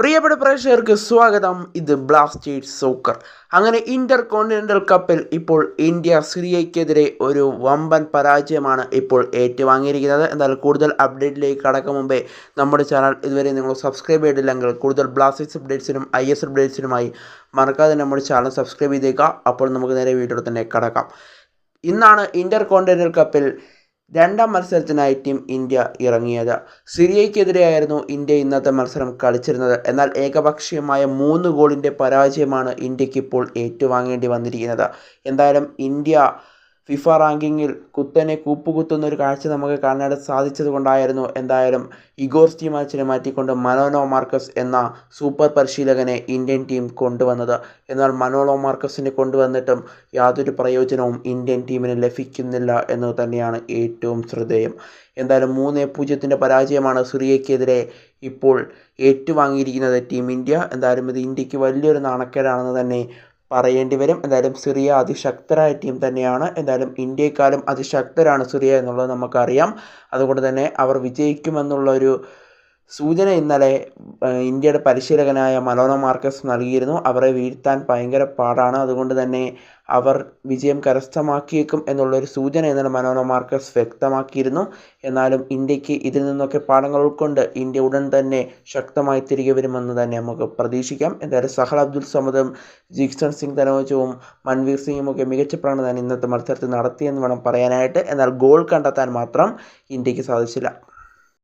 പ്രിയപ്പെട്ട പ്രേക്ഷകർക്ക് സ്വാഗതം. ഇത് ബ്ലാസ്റ്റേഴ്സ് സോക്കർ. അങ്ങനെ ഇന്റർ കോണ്ടിനെന്റൽ കപ്പിൽ ഇപ്പോൾ ഇന്ത്യ സിറിയയ്ക്കെതിരെ ഒരു വമ്പൻ പരാജയമാണ് ഇപ്പോൾ ഏറ്റുവാങ്ങിയിരിക്കുന്നത്. എന്നാൽ കൂടുതൽ അപ്ഡേറ്റിലേക്ക് കടക്കും മുമ്പേ നമ്മുടെ ചാനൽ ഇതുവരെ നിങ്ങൾ സബ്സ്ക്രൈബ് ചെയ്തില്ലെങ്കിൽ കൂടുതൽ ബ്ലാസ്റ്റേഴ്സ് അപ്ഡേറ്റ്സിനും ഐ എസ് അപ്ഡേറ്റ്സിനുമായി മറക്കാതെ നമ്മുടെ ചാനൽ സബ്സ്ക്രൈബ് ചെയ്തേക്കുക. അപ്പോൾ നമുക്ക് നേരെ വീഡിയോ തന്നെ കടക്കാം. ഇന്നാണ് ഇന്റർ കോണ്ടിനെന്റൽ കപ്പിൽ രണ്ടാം മത്സരത്തിനായി ടീം ഇന്ത്യ ഇറങ്ങിയത്. സിറിയയ്ക്കെതിരെയായിരുന്നു ഇന്ത്യ ഇന്നത്തെ മത്സരം കളിച്ചിരുന്നത്. എന്നാൽ ഏകപക്ഷീയമായ മൂന്ന് ഗോളിന്റെ പരാജയമാണ് ഇന്ത്യയ്ക്ക് ഇപ്പോൾ ഏറ്റുവാങ്ങേണ്ടി വന്നിരിക്കുന്നത്. എന്തായാലും ഇന്ത്യ ഫിഫ റാങ്കിങ്ങിൽ കുത്തനെ കൂപ്പുകുത്തുന്ന ഒരു കാഴ്ച നമുക്ക് കാണാനായിട്ട് സാധിച്ചത് കൊണ്ടായിരുന്നു എന്തായാലും ഇഗോർ സ്റ്റീമാച്ചിനെ മാറ്റിക്കൊണ്ട് മനോനോ മാർക്കസ് എന്ന സൂപ്പർ പരിശീലകനെ ഇന്ത്യൻ ടീം കൊണ്ടുവന്നത്. എന്നാൽ മനോളോ മാർക്കസിനെ കൊണ്ടുവന്നിട്ടും യാതൊരു പ്രയോജനവും ഇന്ത്യൻ ടീമിന് ലഭിക്കുന്നില്ല എന്ന് തന്നെയാണ് ഏറ്റവും ശ്രദ്ധേയം. എന്തായാലും മൂന്ന് പൂജ്യത്തിന്റെ പരാജയമാണ് സിറിയയ്ക്കെതിരെ ഇപ്പോൾ ഏറ്റുവാങ്ങിയിരിക്കുന്നത് ടീം ഇന്ത്യ. എന്തായാലും ഇത് ഇന്ത്യയ്ക്ക് വലിയൊരു നാണക്കേടാണെന്ന് തന്നെ പറയേണ്ടി വരും. എന്തായാലും സിറിയ അതിശക്തരായ ടീം തന്നെയാണ്. എന്തായാലും ഇന്ത്യയെക്കാളും അതിശക്തരാണ് സിറിയ എന്നുള്ളത് നമുക്കറിയാം. അതുകൊണ്ട് തന്നെ അവർ വിജയിക്കുമെന്നുള്ളൊരു സൂചന ഇന്നലെ ഇന്ത്യയുടെ പരിശീലകനായ മലോന മാർക്കസ് നൽകിയിരുന്നു. അവരെ വീഴ്ത്താൻ ഭയങ്കര പാടാണ്. അതുകൊണ്ട് തന്നെ അവർ വിജയം കരസ്ഥമാക്കിയേക്കും എന്നുള്ളൊരു സൂചന ഇന്നലെ മലോന മാർക്കസ് വ്യക്തമാക്കിയിരുന്നു. എന്നാലും ഇന്ത്യയ്ക്ക് ഇതിൽ നിന്നൊക്കെ പാഠങ്ങൾ ഉൾക്കൊണ്ട് ഇന്ത്യ ഉടൻ തന്നെ ശക്തമായി തിരികെ വരുമെന്ന് തന്നെ നമുക്ക് പ്രതീക്ഷിക്കാം. എന്തായാലും സഹൽ അബ്ദുൽ സമദും ജിക്സൺ സിംഗ് തനോജവും മൻവീർ സിംഗും ഒക്കെ മികച്ച പ്രകടനം ഇന്നത്തെ മത്സരത്തിൽ നടത്തിയെന്ന് വേണം പറയാനായിട്ട്. എന്നാൽ ഗോൾ കണ്ടെത്താൻ മാത്രം ഇന്ത്യയ്ക്ക് സാധിച്ചില്ല.